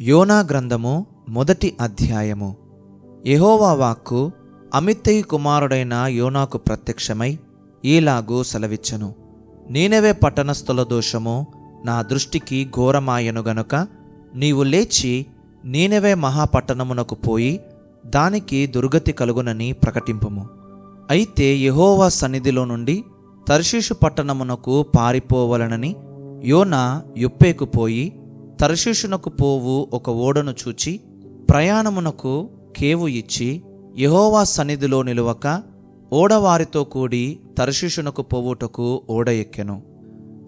యోనా గ్రంథము మొదటి అధ్యాయము. యహోవా వాక్కు అమిత్తయి కుమారుడైన యోనాకు ప్రత్యక్షమై ఈలాగూ సెలవిచ్చను. నేనవే పట్టణస్థుల దోషము నా దృష్టికి ఘోరమాయను గనుక నీవు లేచి నేనవే మహాపట్టణమునకు పోయి దానికి దుర్గతి కలుగునని ప్రకటింపము. అయితే యహోవా సన్నిధిలో నుండి తర్షీషు పట్టణమునకు పారిపోవలనని యోనా యొప్పేకు పోయి తర్షీషునకు పోవు ఒక ఓడను చూచి ప్రయాణమునకు కేవు ఇచ్చి యహోవా సన్నిధిలో నిలువక ఓడవారితో కూడి తర్షీషునకు పోవుటకు ఓడ ఎక్కెను.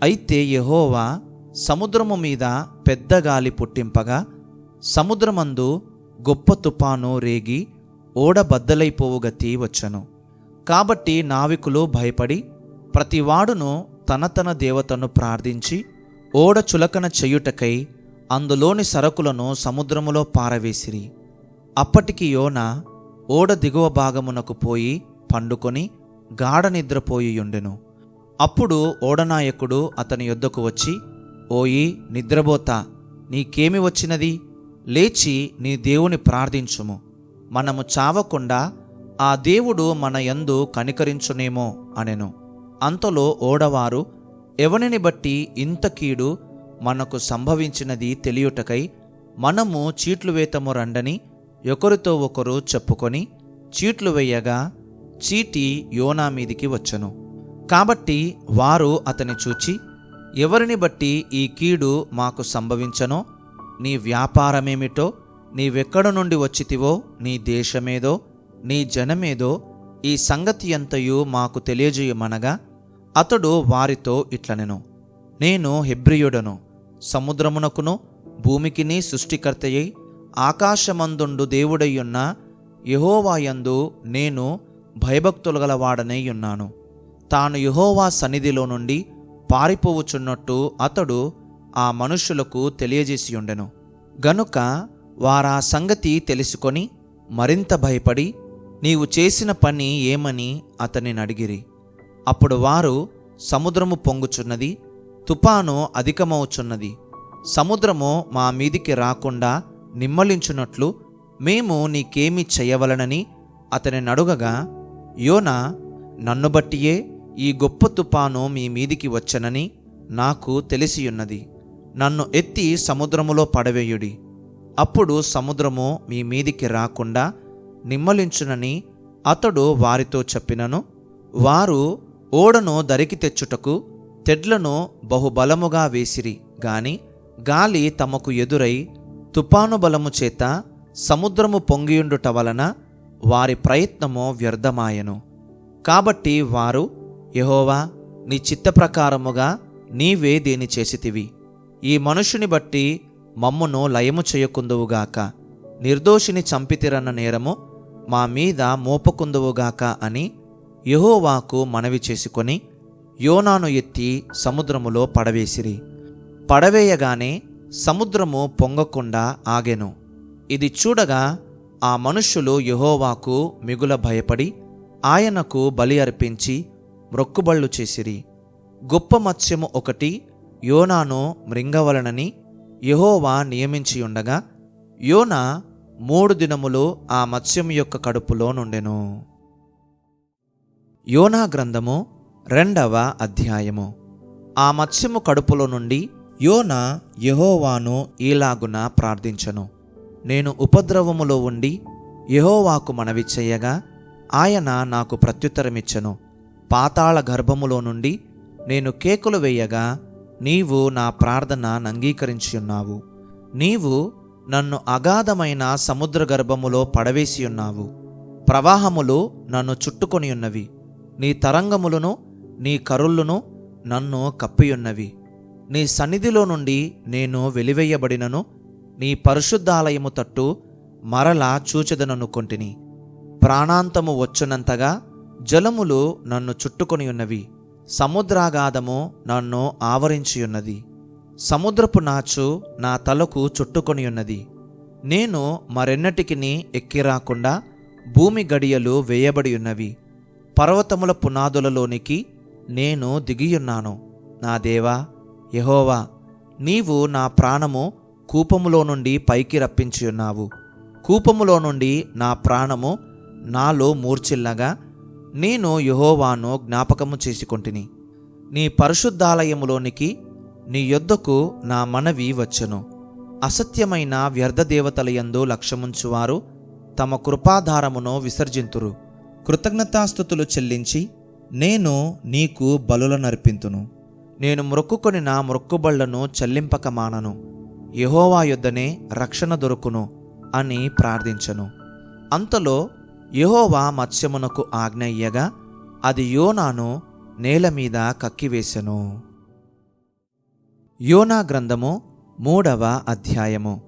అయితే యహోవా సముద్రము మీద పెద్ద గాలి పుట్టింపగా సముద్రమందు గొప్ప తుపాను రేగి ఓడ బద్దలైపోవు గతి కాబట్టి నావికులు భయపడి ప్రతివాడును తన తన దేవతను ప్రార్థించి ఓడ చులకన చెయ్యుటకై అందులోని సరుకులను సముద్రములో పారవేసిరి. అప్పటికి యోన ఓడ దిగువ భాగమునకు పోయి పండుకొని గాఢ నిద్రపోయియుండెను అప్పుడు ఓడనాయకుడు అతని యొద్దకు వచ్చి ఓయి నిద్రబోతా నీకేమి వచ్చినది? లేచి నీ దేవుని ప్రార్థించుము. మనము చావకుండా ఆ దేవుడు మన యందు కనికరించునేమో అనెను. అంతలో ఓడవారు ఎవనిని బట్టి ఇంత కీడు మనకు సంభవించినది తెలియుటకై మనము చీట్లు వేతము రండని ఒకరితో ఒకరు చెప్పుకొని చీట్లు వేయగా చీటి యోనా మీదికి వచ్చను. కాబట్టి వారు అతని చూచి ఎవరిని బట్టి ఈ కీడు మాకు సంభవించనో నీ వ్యాపారమేమిటో నీవెక్కడ నుండి వచ్చితివో నీ దేశమేదో నీ జనమేదో ఈ సంగతి ఎంతయు మాకు తెలియజేయమనగా అతడు వారితో ఇట్లనెను. నేను హెబ్రియుడను. సముద్రమునకును భూమికిని సృష్టికర్తయ్యి ఆకాశమందుండు దేవుడయ్యున్న యహోవాయందు నేను భయభక్తులు గలవాడనై ఉన్నాను తాను యహోవా సన్నిధిలో నుండి పారిపోవుచున్నట్టు అతడు ఆ మనుష్యులకు తెలియజేసి ఉండెను గనుక వారా సంగతి తెలుసుకొని మరింత భయపడి నీవు చేసిన పని ఏమని అతనిని అడిగిరి అప్పుడు వారు సముద్రము పొంగుచున్నది తుపాను అధికమవుచున్నది. సముద్రము మా మీదికి రాకుండా నిమ్మలించున్నట్లు మేము నీకేమి చేయవలనని అతని నడుగగా యోనా నన్ను బట్టియే ఈ గొప్ప తుపాను మీ మీదికి వచ్చనని నాకు తెలిసియున్నది. నన్ను ఎత్తి సముద్రములో పడవేయుడి. అప్పుడు సముద్రము మీ మీదికి రాకుండా నిమ్మలించునని అతడు వారితో చెప్పినను. వారు ఓడను దరికి తెచ్చుటకు తెడ్లను బహుబలముగా వేసిరి గాని గాలి తమకు ఎదురై తుపాను బలము చేత సముద్రము పొంగియుండుట వలన వారి ప్రయత్నము వ్యర్థమాయెను. కాబట్టి వారు యహోవా నీ చిత్త ప్రకారముగా నీవే దేని చేసితివి. ఈ మనుషుని బట్టి మమ్మును లయము చేయకుందువుగాక నిర్దోషిని చంపితిరన్న నేరము మా మీద మోపకుందువుగాక అని యహోవాకు మనవి చేసుకొని యోనాను ఎత్తి సముద్రములో పడవేసిరి. పడవేయగానే సముద్రము పొంగకుండా ఆగెను. ఇది చూడగా ఆ మనుష్యులు యహోవాకు మిగుల భయపడి ఆయనకు బలి అర్పించి మ్రొక్కుబళ్ళు చేసిరి. గొప్ప మత్స్యము ఒకటి యోనాను మృంగవలనని యెహోవా నియమించియుండగా యోన యోనా మూడు దినములు ఆ మత్స్యము యొక్క కడుపులో నుండెను. యోనా గ్రంథము రెండవ అధ్యాయము. ఆ మత్స్యము కడుపులో నుండి యోన యహోవాను ఈలాగున ప్రార్థించను. నేను ఉపద్రవములో ఉండి యెహోవాకు మనవి చెయ్యగా ఆయన నాకు ప్రత్యుత్తరమిచ్చను. పాతాళ గర్భములో నుండి నేను కేకులు వేయగా నీవు నా ప్రార్థన అంగీకరించి ఉన్నావు నీవు నన్ను అగాధమైన సముద్ర గర్భములో పడవేసి ఉన్నావు ప్రవాహములు నన్ను చుట్టుకొని ఉన్నవి నీ తరంగములను నీ కరుళ్ళును నన్ను కప్పియున్నవి. నీ సన్నిధిలో నుండి నేను వెలివేయబడినను నీ పరిశుద్ధాలయము తట్టు మరలా చూచెదననుకొంటిని. ప్రాణాంతము వచ్చునంతగా జలములు నన్ను చుట్టుకొని ఉన్నవి సముద్రాగాధము నన్ను ఆవరించియున్నది. సముద్రపు నాచు నా తలకు చుట్టుకొని ఉన్నది నేను మరెన్నటికిని ఎక్కిరాకుండా భూమి గడియలు వేయబడి ఉన్నవి పర్వతముల పునాదులలోనికి నేను దిగియున్నాను. నా దేవా యహోవా నీవు నా ప్రాణము కూపములో నుండి పైకి రప్పించి ఉన్నావు కూపములో నుండి నా ప్రాణము నాలో మూర్చిల్లగా నేను యహోవాను జ్ఞాపకము చేసుకొంటిని. నీ పరిశుద్ధాలయములోనికి నీ యొద్దకు నా మనవి వచ్చును. అసత్యమైన వ్యర్థదేవతలయందు లక్ష్యముంచువారు తమ కృపాధారమును విసర్జింతురు. కృతజ్ఞతాస్థుతులు చెల్లించి నేను నీకు బలుల నర్పింతును. నేను మొక్కుకొని నా మొక్కుబళ్ళను చెల్లింపక మానను. యహోవా యొద్దనే రక్షణ దొరుకును అని ప్రార్థించను. అంతలో యహోవా మత్స్యమునకు ఆజ్ఞ ఇయ్యగా అది యోనాను నేల మీద కక్కివేశను యోనా గ్రంథము మూడవ అధ్యాయము.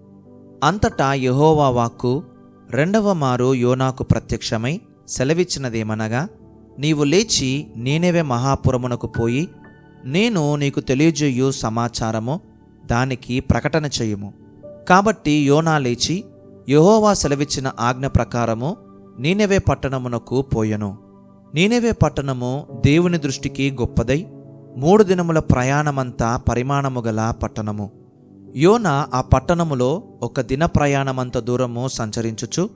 అంతటా యహోవా వాక్కు రెండవ మారు యోనాకు ప్రత్యక్షమై సెలవిచ్చినదేమనగా నీవు లేచి నేనేవే మహాపురమునకు పోయి నేను నీకు తెలియజేయు సమాచారము దానికి ప్రకటన చేయుము. కాబట్టి యోనా లేచి యహోవా సెలవిచ్చిన ఆజ్ఞ ప్రకారము నీనెవే పట్టణమునకు పోయెను. నీనెవే పట్టణము దేవుని దృష్టికి గొప్పదై మూడు దినముల ప్రయాణమంతా పరిమాణము గల పట్టణము. యోన ఆ పట్టణములో ఒక దిన ప్రయాణమంత దూరము సంచరించుచు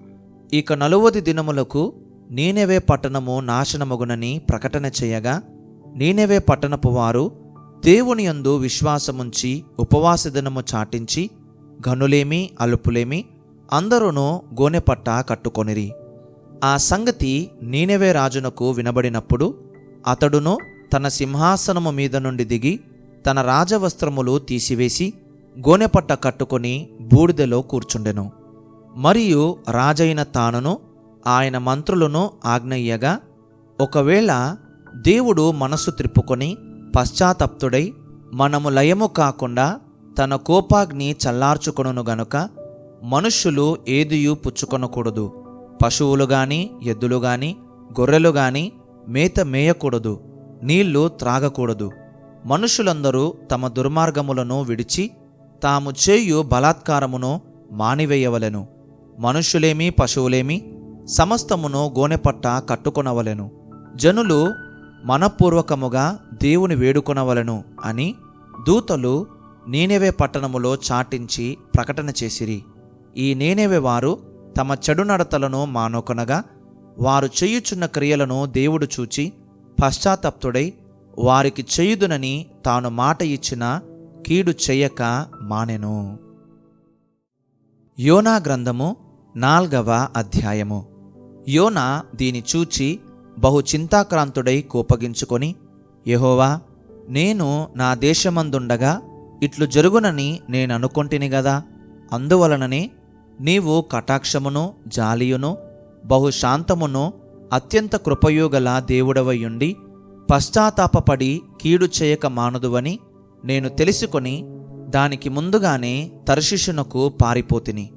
ఇక నలువది దినములకు నీనెవే పట్టణము నాశనమగునని ప్రకటన చేయగా నీనెవే పట్టణపు వారు దేవుని యందు విశ్వాసముంచి ఉపవాస దినము చాటించి ఘనులేమి అలుపులేమి అందరూనూ గోనెపట్ట కట్టుకొనిరి. ఆ సంగతి నీనెవే రాజునకు వినబడినప్పుడు అతడును తన సింహాసనము మీద నుండి దిగి తన రాజవస్త్రములు తీసివేసి గోనెపట్ట కట్టుకొని బూడిదలో కూర్చుండెను. మరియు రాజైన తానును ఆయన మంత్రులను ఆజ్ఞయ్యగా ఒకవేళ దేవుడు మనస్సు త్రిప్పుకొని పశ్చాత్తప్తుడై మనము లయము కాకుండా తన కోపాగ్ని చల్లార్చుకొనును గనుక మనుష్యులు ఏదియు పుచ్చుకొనకూడదు. పశువులు గాని ఎద్దులు గాని గొర్రెలు గాని మేత మేయకూడదు. నీళ్ళు త్రాగకూడదు. మనుషులందరూ తమ దుర్మార్గములను విడిచి తాము చేయు బలాత్కారమును మానివేయవలెను. మనుష్యులేమి పశువులేమి సమస్తమును గోనెపట్ట కట్టుకొనవలెను. జనులు మనపూర్వకముగా దేవుని వేడుకొనవలెను అని దూతలు నేనేవే పట్టణములో చాటించి ప్రకటన చేసిరి. ఈ నేనేవే వారు తమ చెడు నడతలను మానొకొనగా వారు చేయుచున్న క్రియలను దేవుడు చూచి పశ్చాత్తప్తుడై వారికి చేయుదునని తాను మాట ఇచ్చిన కీడు చెయ్యక మానెను. యోనా గ్రంథము నాల్గవ అధ్యాయము. యోన దీని చూచి బహు చింతాక్రాంతుడై కోపగించుకొని యెహోవా నేను నా దేశమందుండగా ఇట్లు జరుగునని నేను అనుకొంటిని గదా. అందువలననే నీవు కటాక్షమును జాలియును బహుశాంతమును అత్యంత కృపయోగల దేవుడవయుండి పశ్చాత్తాపపడి కీడు చేయక మానదువని నేను తెలుసుకొని దానికి ముందుగానే తర్షిషునకు పారిపోతిని.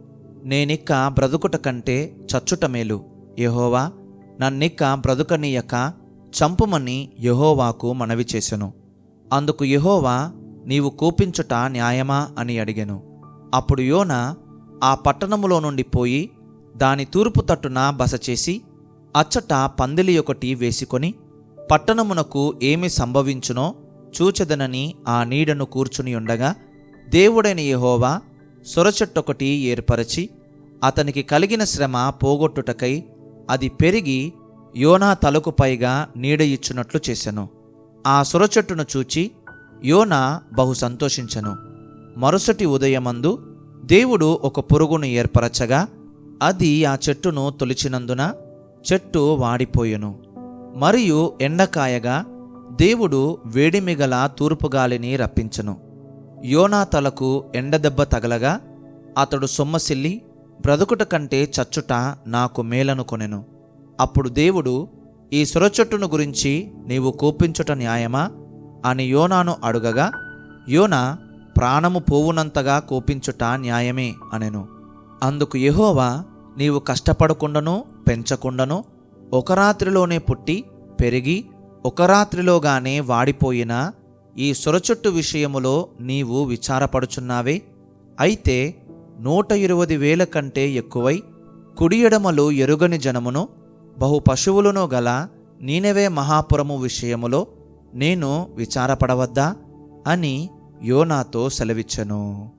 నేనిక్క బ్రతుకుట కంటే చచ్చుట మేలు. యహోవా నన్నిక్క బ్రతుకనీయక చంపుమని యహోవాకు మనవి చేసెను. అందుకు యహోవా నీవు కూపించుట న్యాయమా అని అడిగెను. అప్పుడు యోన ఆ పట్టణములో నుండి పోయి దాని తూర్పు తట్టున బస చేసి అచ్చట పందిలి ఒకటి వేసుకొని పట్టణమునకు ఏమి సంభవించునో చూచెదనని ఆ నీడను కూర్చుని ఉండగా దేవుడైన యహోవా సొరచెట్టొకటి ఏర్పరచి అతనికి కలిగిన శ్రమ పోగొట్టుటకై అది పెరిగి యోనా తలకు పైగా నీడ ఇచ్చునట్లు చేశాను ఆ సొరచెట్టును చూచి యోనా బహు సంతోషించెను. మరుసటి ఉదయమందు దేవుడు ఒక పురుగును ఏర్పరచగా అది ఆ చెట్టును తొలిచినందున చెట్టు వాడిపోయెను. మరియు ఎండకాయగా దేవుడు వేడిమిగల తూర్పుగాలిని రప్పించెను. యోనా తలకు ఎండదెబ్బ తగలగా అతడు సొమ్మసిల్లి బ్రతుకుట కంటే చచ్చుట నాకు మేలనుకొనెను అప్పుడు దేవుడు ఈ సురచెట్టును గురించి నీవు కోపించుట న్యాయమా? అని యోనాను అడుగగా యోన ప్రాణము పోవునంతగా కోపించుట న్యాయమే అనెను. అందుకు యహోవా నీవు కష్టపడకుండాను పెంచకుండాను ఒక రాత్రిలోనే పుట్టి పెరిగి ఒక రాత్రిలోగానే వాడిపోయిన ఈ సొరచెట్టు విషయములో నీవు విచారపడుచున్నావే? అయితే నూట ఇరవై వేల కంటే ఎక్కువై కుడియడమలు ఎరుగని జనమును బహు పశువులను గల నీనెవే మహాపురము విషయములో నేను విచారపడవద్దా అని యోనాతో సెలవిచ్చను.